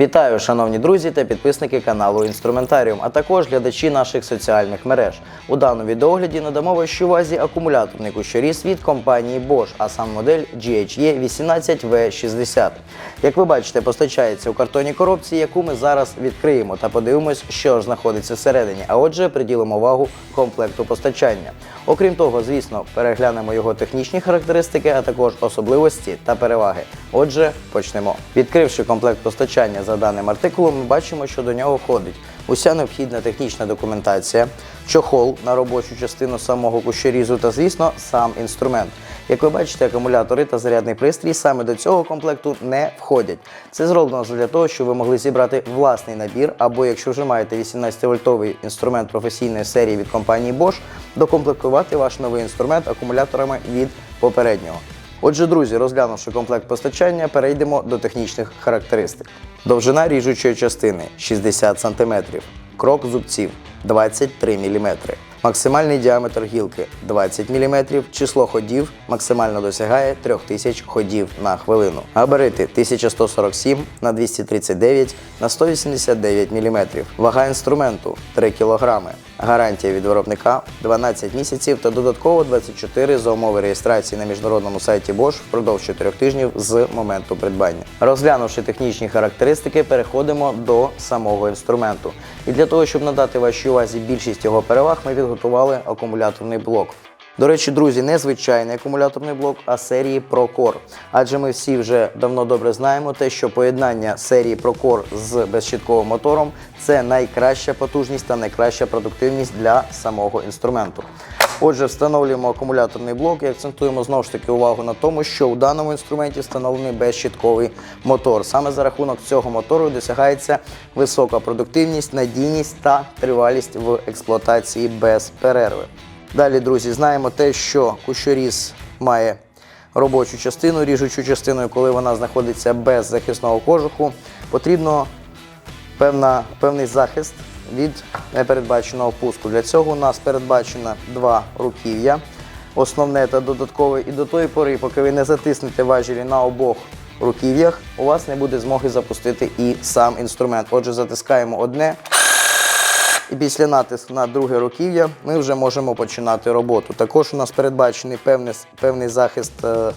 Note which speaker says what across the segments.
Speaker 1: Вітаю, шановні друзі та підписники каналу Інструментаріум, а також глядачі наших соціальних мереж. У даному відеогляді надамо вашій увазі акумуляторний кущоріз від компанії Bosch, а сам модель GHE 18V60. Як ви бачите, постачається у картонній коробці, яку ми зараз відкриємо та подивимось, що ж знаходиться всередині. А отже, приділимо увагу комплекту постачання. Окрім того, звісно, переглянемо його технічні характеристики, а також особливості та переваги. Отже, почнемо. Відкривши комплект постачання за даним артикулом, ми бачимо, що до нього входить уся необхідна технічна документація, чохол на робочу частину самого кущерізу та, звісно, сам інструмент. Як ви бачите, акумулятори та зарядний пристрій саме до цього комплекту не входять. Це зроблено для того, щоб ви могли зібрати власний набір, або якщо вже маєте 18-вольтовий інструмент професійної серії від компанії Bosch, докомплектувати ваш новий інструмент акумуляторами від попереднього. Отже, друзі, розглянувши комплект постачання, перейдемо до технічних характеристик. Довжина ріжучої частини 60 см, крок зубців 23 мм. Максимальний діаметр гілки 20 мм, число ходів максимально досягає 3000 ходів на хвилину. Габарити 1147 на 239 на 189 мм. Вага інструменту 3 кг. Гарантія від виробника 12 місяців та додатково 24 за умови реєстрації на міжнародному сайті Bosch впродовж 4 тижнів з моменту придбання. Розглянувши технічні характеристики, переходимо до самого інструменту. І для того, щоб надати вашій увазі більшість його переваг, ми підготували акумуляторний блок. До речі, друзі, не звичайний акумуляторний блок, а серії ProCore. Адже ми всі вже давно добре знаємо те, що поєднання серії ProCore з безщитковим мотором це найкраща потужність та найкраща продуктивність для самого інструменту. Отже, встановлюємо акумуляторний блок і акцентуємо знову ж таки увагу на тому, що у даному інструменті встановлений безщитковий мотор. Саме за рахунок цього мотору досягається висока продуктивність, надійність та тривалість в експлуатації без перерви. Далі, друзі, знаємо те, що кущоріз має робочу частину, ріжучу частину, коли вона знаходиться без захисного кожуху, потрібно певна, певний захист від непередбаченого пуску. Для цього у нас передбачено два руків'я, основне та додаткове. І до тої пори, поки ви не затиснете важелі на обох руків'ях, у вас не буде змоги запустити і сам інструмент. Отже, затискаємо одне. І після натиску на друге руків'я ми вже можемо починати роботу. Також у нас передбачений певний, певний захист е,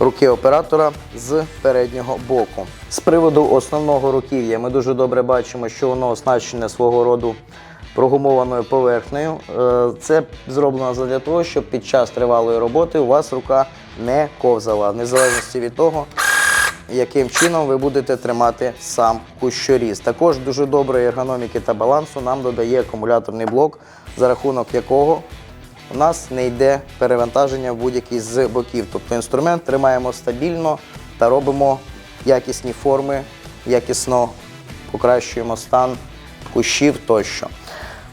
Speaker 1: руки оператора з переднього боку. З приводу основного руків'я ми дуже добре бачимо, що воно оснащене свого роду прогумованою поверхнею. Е, Це зроблено для того, щоб під час тривалої роботи у вас рука не ковзала, в незалежності від того, яким чином ви будете тримати сам кущоріз. Також дуже доброї ергономіки та балансу нам додає акумуляторний блок, за рахунок якого у нас не йде перевантаження в будь-який з боків. Тобто інструмент тримаємо стабільно та робимо якісні форми, якісно покращуємо стан кущів тощо.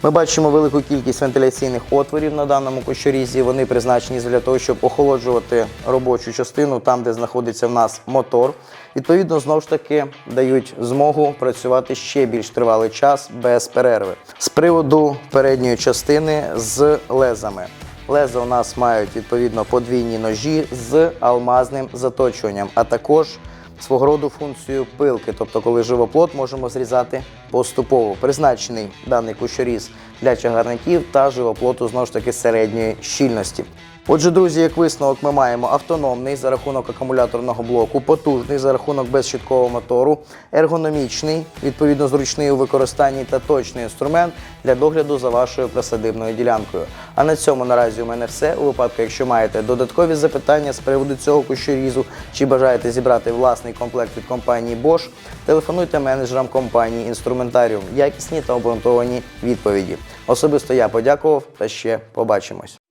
Speaker 1: Ми бачимо велику кількість вентиляційних отворів на даному кущорізі. Вони призначені для того, щоб охолоджувати робочу частину там, де знаходиться в нас мотор. Відповідно, знову ж таки дають змогу працювати ще більш тривалий час без перерви. З приводу передньої частини з лезами. Леза у нас мають відповідно подвійні ножі з алмазним заточуванням, а також свого роду функцію пилки, тобто коли живоплод можемо зрізати поступово. Призначений даний кущоріз для чагарників та живоплоту знову ж таки середньої щільності. Отже, друзі, як висновок, ми маємо автономний за рахунок акумуляторного блоку, потужний за рахунок безщиткового мотору, ергономічний, відповідно зручний у використанні та точний інструмент для догляду за вашою присадибною ділянкою. А на цьому наразі у мене все. У випадку, якщо маєте додаткові запитання з приводу цього кущорізу чи бажаєте зібрати власний комплект від компанії Bosch, телефонуйте менеджерам компанії Інструментаріум. Якісні та обґрунтовані відповіді. Особисто я подякував та ще побачимось.